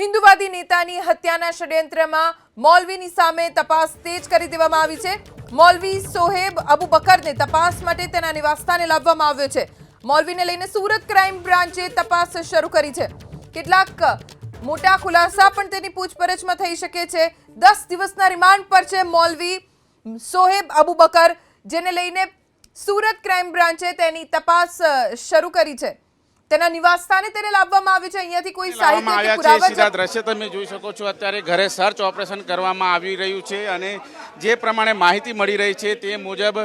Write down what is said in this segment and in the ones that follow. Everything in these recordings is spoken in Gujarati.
હિન્દુવાદી નેતાની હત્યાના ષડયંત્રમાં મૌલવીની સામે તપાસ તેજ કરી દેવામાં આવી છે. મૌલવી સોહેબ અબુ બકરને તપાસ માટે તેના નિવાસસ્થાને લાવવામાં આવ્યો છે. મૌલવીને લઈને સુરત ક્રાઇમ બ્રાન્ચે તપાસ શરૂ કરી છે. કેટલાક મોટા ખુલાસા પણ તેની પૂછપરછમાં થઈ શકે છે. દસ દિવસના રિમાન્ડ પર છે મૌલવી સોહેબ અબુ બકર જેને લઈને સુરત ક્રાઇમ બ્રાન્ચે તેની તપાસ શરૂ કરી છે. તેના નિવાસ સ્થાને તેને લાવવામાં આવ્યું છે. અહીંયાથી કોઈ લાવવામાં સાહિત્ય કે આવ્યા છે પુરાવા સીધા દ્રશ્ય તમે જોઈ શકો છો. અત્યારે ઘરે સર્ચ ઓપરેશન કરવામાં આવી રહ્યું છે અને જે પ્રમાણે માહિતી મળી રહી છે તે મુજબ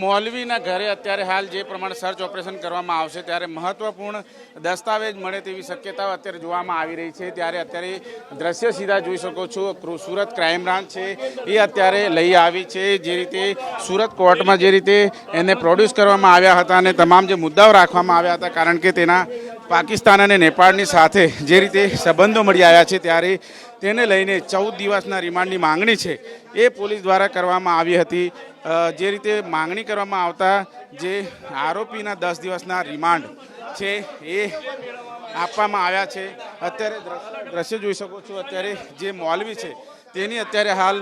મૌલવીના ઘરે અત્યારે હાલ જે પ્રમાણે સર્ચ ઓપરેશન કરવામાં આવશે ત્યારે મહત્વપૂર્ણ દસ્તાવેજ મળે તેવી શક્યતાઓ અત્યારે જોવામાં આવી રહી છે. ત્યારે અત્યારે દ્રશ્ય સીધા જોઈ શકો છો. સુરત ક્રાઇમ બ્રાન્ચ છે. એ અત્યારે લઈ આવી છે. જે રીતે સુરત કોર્ટમાં જે રીતે એને પ્રોડ્યુસ કરવામાં આવ્યા હતા અને તમામ જે મુદ્દાઓ રાખવામાં આવ્યા હતા કારણ કે તેના પાકિસ્તાન અને નેપાળની સાથે જે રીતે સંબંધો મળી આવ્યા છે ત્યારે તેને લઈને ચૌદ દિવસના રિમાન્ડની માંગણી છે. એ પોલીસ દ્વારા કરવામાં આવી હતી. જે રીતે માંગણી કરવામાં આવતા જે આરોપીના દસ દિવસના રિમાન્ડ છે એ આપવામાં આવ્યા છે. અત્યારે દ્રશ્ય- જોઈ શકો છો. અત્યારે જે મોલવી છે, તેની અત્યારે હાલ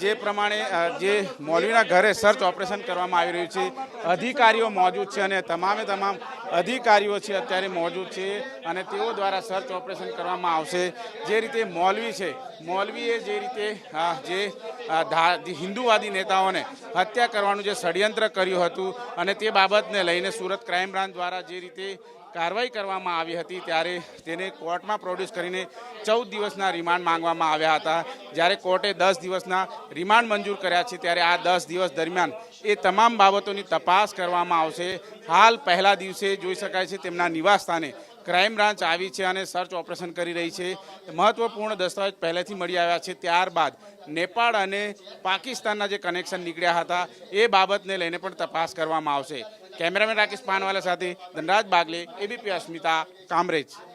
જે પ્રમાણે જે મોલવીના ઘરે સર્ચ ઓપરેશન કરવામાં આવી રહ્યું છે, અધિકારીઓ મોજૂદ છે અને તમામે તમામ અધિકારીઓ છે અત્યારે મોજૂદ છે અને તેઓ દ્વારા સર્ચ ઓપરેશન કરવામાં આવશે. જે રીતે મોલવી છે, મોલવીએ જે રીતે જે હિન્દુવાદી નેતાઓને હત્યા કરવાનું જે ષડયંત્ર કર્યું હતું અને તે બાબતને લઈને સુરત ક્રાઇમ બ્રાન્ચ દ્વારા જે રીતે કાર્યવાહી કરવામાં આવી હતી ત્યારે તેને કોર્ટમાં પ્રોડ્યુસ કરીને ચૌદ દિવસના રિમાન્ડ માંગવામાં આવ્યા હતા. જ્યારે કોર્ટે દસ દિવસના રિમાન્ડ મંજૂર કર્યા છે, ત્યારે આ દસ દિવસ દરમિયાન એ તમામ બાબતોની તપાસ કરવામાં આવશે. હાલ પહેલા દિવસે જોઈ શકાય છે તેમના નિવાસસ્થાને ક્રાઇમ બ્રાન્ચ આવી છે અને સર્ચ ઓપરેશન કરી રહી છે. મહત્વપૂર્ણ દસ્તાવેજ પહેલેથી મળી આવ્યા છે, ત્યારબાદ નેપાળ અને પાકિસ્તાનના જે કનેક્શન નીકળ્યા હતા, એ બાબતને લઈને પણ તપાસ કરવામાં આવશે. કેમેરામેન રાકેશ પાનવાલા સાથે ધનરાજ બાગલે એબીપી અસ્મિતા કામરેજ.